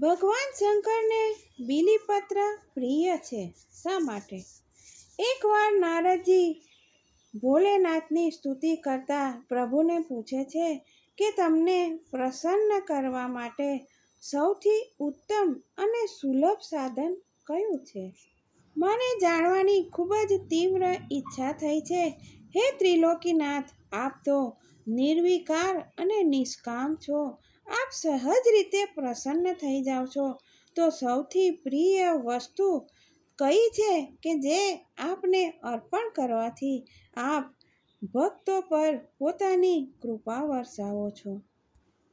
ભગવાન શંકરને બીલીપત્ર પ્રિય છે. શા માટે? એકવાર નારદજી ભોલેનાથની સ્તુતિ કરતા પ્રભુને પૂછે છે કે તમને પ્રસન્ન કરવા માટે સૌથી ઉત્તમ અને સુલભ સાધન કયું છે? મને જાણવાની ખૂબ જ તીવ્ર ઈચ્છા થઈ છે. હે ત્રિલોકીનાથ, આપ તો નિર્વિકાર અને નિષ્કામ છો. આપ સહજ રીતે પ્રસન્ન થઈ જાઓ છો. તો સૌથી પ્રિય વસ્તુ કઈ છે કે જે આપને અર્પણ કરવાથી આપ ભક્તો પર પોતાની કૃપા વરસાવો છો?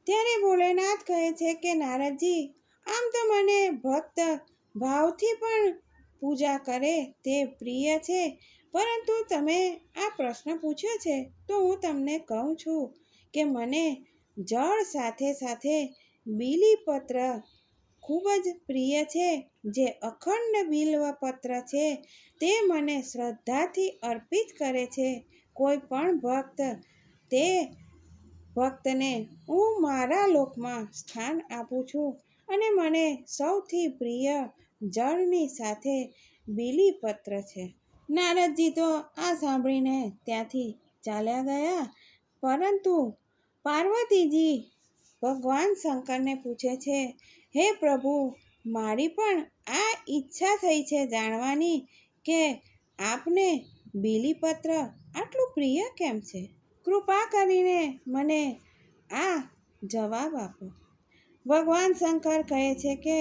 ત્યારે ભોલેનાથ કહે છે કે, નારદજી, આમ તો મને ભક્ત ભાવથી પણ પૂજા કરે તે પ્રિય છે. પરંતુ તમે આ પ્રશ્ન પૂછ્યો છે તો હું તમને કહું છું કે મને જળ સાથે સાથે બીલીપત્ર ખૂબ જ પ્રિય છે, જે અખંડ બિલ્વપત્ર છે. તે મને શ્રદ્ધાથી અર્પિત કરે છે. કોઈ પણ ભક્ત તે ભક્તને હું મારા લોકમાં સ્થાન આપું છું અને મને સૌથી પ્રિય જળની સાથે બીલીપત્ર છે. નારદજી તો આ સાંભળીને ત્યાંથી ચાલ્યા ગયા, પરંતુ પાર્વતીજી ભગવાન શંકરને પૂછે છે, હે પ્રભુ, મારી પણ આ ઈચ્છા થઈ છે જાણવાની કે આપને બીલીપત્ર આટલું પ્રિય કેમ છે? કૃપા કરીને મને આ જવાબ આપો. ભગવાન શંકર કહે છે કે,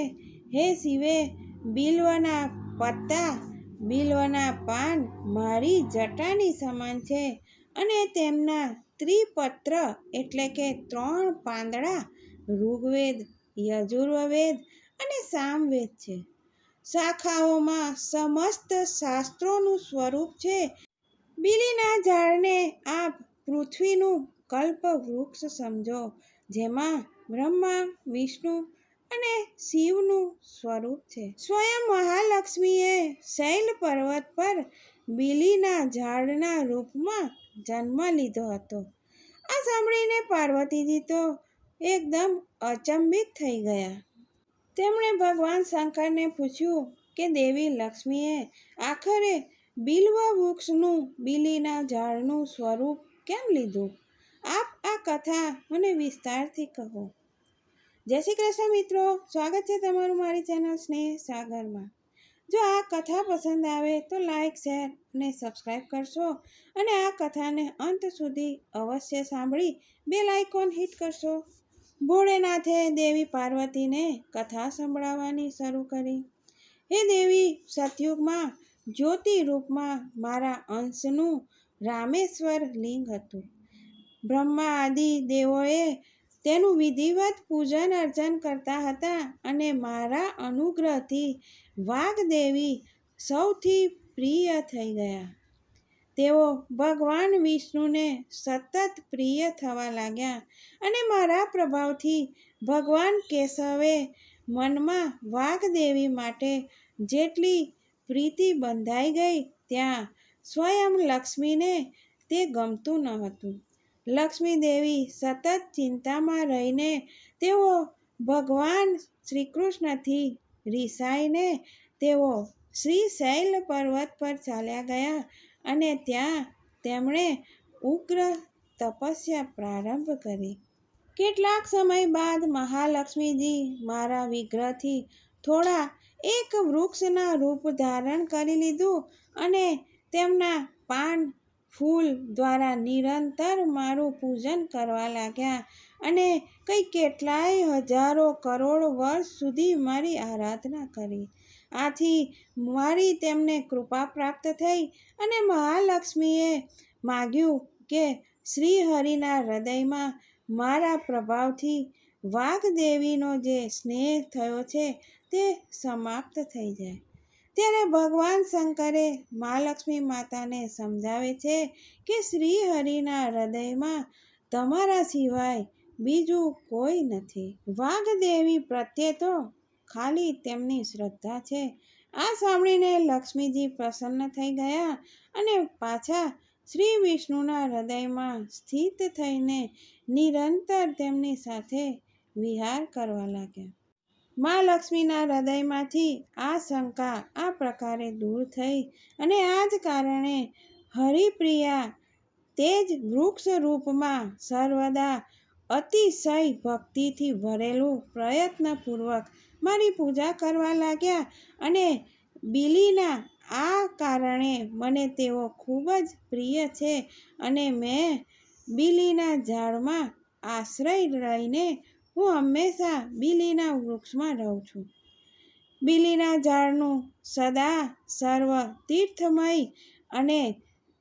હે શિવે, બિલ્વના પત્તા, બિલ્વના પાન મારી જટાની સમાન છે અને તેમના ત્રિપત્ર એટલે કે ત્રણ પાંદડા, ઋગ્વેદ, યજુર્વેદ અને સામવેદ છે. શાખાઓમાં સમસ્ત શાસ્ત્રોનું સ્વરૂપ છે. બીલીના ઝાડને આપ પૃથ્વીનું કલ્પ વૃક્ષ સમજો, જેમાં બ્રહ્મા, વિષ્ણુ અને શિવનું સ્વરૂપ છે. સ્વયં મહાલક્ષ્મીએ શૈલ પર્વત પર બીલીના ઝાડના રૂપમાં જન્મ લીધો હતો. આ સાંભળીને પાર્વતીજી તો એકદમ અચંબિત થઈ ગયા. તેમણે ભગવાન શંકરને પૂછ્યું કે, દેવી લક્ષ્મીએ આખરે બિલ્વ વૃક્ષનું બીલીના ઝાડનું સ્વરૂપ કેમ લીધું? આપ આ કથા મને વિસ્તારથી કહો. જય શ્રી કૃષ્ણ મિત્રો, સ્વાગત છે તમારું મારી ચેનલ સ્નેહ સાગરમાં. જો આ કથા પસંદ આવે તો લાઈક શેર અને સબસ્ક્રાઈબ કરશો. અને આ કથાને અંત સુધી અવશ્ય સાંભળી બે લાઇકોન હિટ કરશો. ભોળેનાથે દેવી પાર્વતીને કથા સંભળાવવાની શરૂ કરી. હે દેવી, સતયુગમાં જ્યોતિ રૂપમાં મારા અંશનું રામેશ્વર લિંગ હતું. બ્રહ્મા આદિ દેવોએ તેનું વિધિવત પૂજન અર્ચન કરતા હતા અને મારા અનુગ્રહથી વાઘદેવી સૌથી પ્રિય થઈ ગયા. તેઓ ભગવાન વિષ્ણુને સતત પ્રિય થવા લાગ્યા અને મારા પ્રભાવથી ભગવાન કેશવે મનમાં વાઘદેવી માટે જેટલી પ્રીતિ બંધાઈ ગઈ ત્યાં સ્વયં લક્ષ્મીને તે ગમતું ન હતું. લક્ષ્મી દેવી સતત ચિંતામાં રહીને તેઓ ભગવાન શ્રીકૃષ્ણથી રિસાઈને તેઓ શ્રી શૈલ પર્વત પર ચાલ્યા ગયા અને ત્યાં તેમણે ઉગ્ર તપસ્યા પ્રારંભ કરી. કેટલાક સમય બાદ મહાલક્ષ્મીજી મારા વિગ્રહથી થોડા એક વૃક્ષના રૂપ ધારણ કરી લીધું અને તેમના પાન ફૂલ દ્વારા નિરંતર મારું પૂજન કરવા લાગ્યા અને કંઈ કેટલાય હજારો કરોડ વર્ષ સુધી મારી આરાધના કરી. આથી મારી તેમને કૃપા પ્રાપ્ત થઈ અને મહાલક્ષ્મીએ માગ્યું કે શ્રીહરિના હૃદયમાં મારા પ્રભાવથી વાઘદેવીનો જે સ્નેહ થયો છે તે સમાપ્ત થઈ જાય. ત્યારે ભગવાન શંકરે મહાલક્ષ્મી માતાને સમજાવે છે કે શ્રી હરિના હૃદયમાં તમારા સિવાય બીજું કોઈ નથી. વાઘદેવી પ્રત્યે તો ખાલી તેમની શ્રદ્ધા છે. આ સાંભળીને લક્ષ્મીજી પ્રસન્ન થઈ ગયા અને પાછા શ્રી વિષ્ણુના હૃદયમાં સ્થિત થઈને નિરંતર તેમની સાથે વિહાર કરવા લાગ્યા. મા લક્ષ્મીના હૃદયમાંથી આ શંકા આ પ્રકારે દૂર થઈ અને આ જ કારણે હરિપ્રિયા તે જ વૃક્ષ રૂપમાં સર્વદા અતિશય ભક્તિથી ભરેલું પ્રયત્નપૂર્વક મારી પૂજા કરવા લાગ્યા અને બિલીના આ કારણે મને તેઓ ખૂબ જ પ્રિય છે અને મેં બિલીના ઝાડમાં આશ્રય લઈને હું હંમેશા બિલીના વૃક્ષમાં રહું છું. બિલીના ઝાડનું સદા સર્વ તીર્થમય અને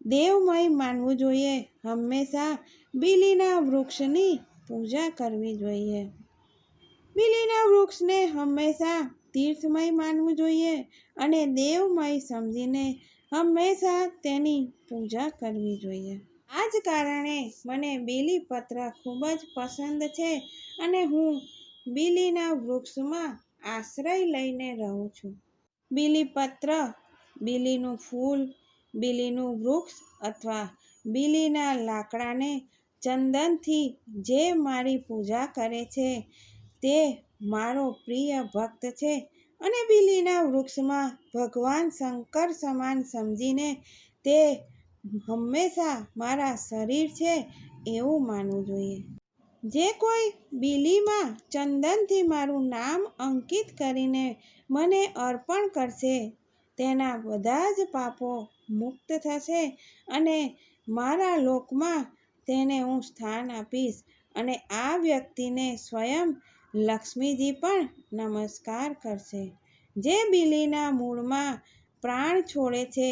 દેવમય માનવું જોઈએ. હંમેશા બિલીના વૃક્ષની પૂજા કરવી જોઈએ. બિલીના વૃક્ષને હંમેશા તીર્થમય માનવું જોઈએ અને દેવમય સમજીને હંમેશા તેની પૂજા કરવી જોઈએ. આ જ કારણે મને બીલીપત્ર ખૂબ જ પસંદ છે અને હું બીલીના વૃક્ષમાં આશ્રય લઈને રહું છું. બીલીપત્ર બીલીનું ફૂલ, બીલીનું વૃક્ષ અથવા બીલીના લાકડાને ચંદનથી જે મારી પૂજા કરે છે તે મારો પ્રિય ભક્ત છે અને બીલીના વૃક્ષમાં ભગવાન શંકર સમાન સમજીને તે હંમેશા મારા શરીર છે એવું માનવું જોઈએ. જે કોઈ બિલીમાં ચંદનથી મારું નામ અંકિત કરીને મને અર્પણ કરશે, તેના બધા જ પાપો મુક્ત થશે અને મારા લોકમાં તેને હું સ્થાન આપીશ અને આ વ્યક્તિને સ્વયં લક્ષ્મીજી પણ નમસ્કાર કરશે. જે બિલીના મૂળમાં પ્રાણ છોડે છે,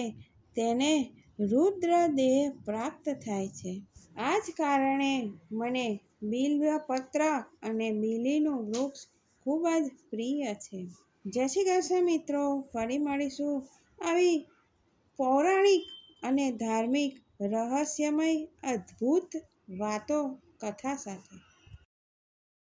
તેને રુદ્ર દેહ પ્રાપ્ત થાય છે. આ જ કારણે મને બિલ્વપત્ર અને બીલીનું વૃક્ષ ખૂબ જ પ્રિય છે. જય શ્રી કૃષ્ણ મિત્રો, ફરી મળીશું આવી પૌરાણિક અને ધાર્મિક રહસ્યમય અદ્ભુત વાતો કથા સાથે.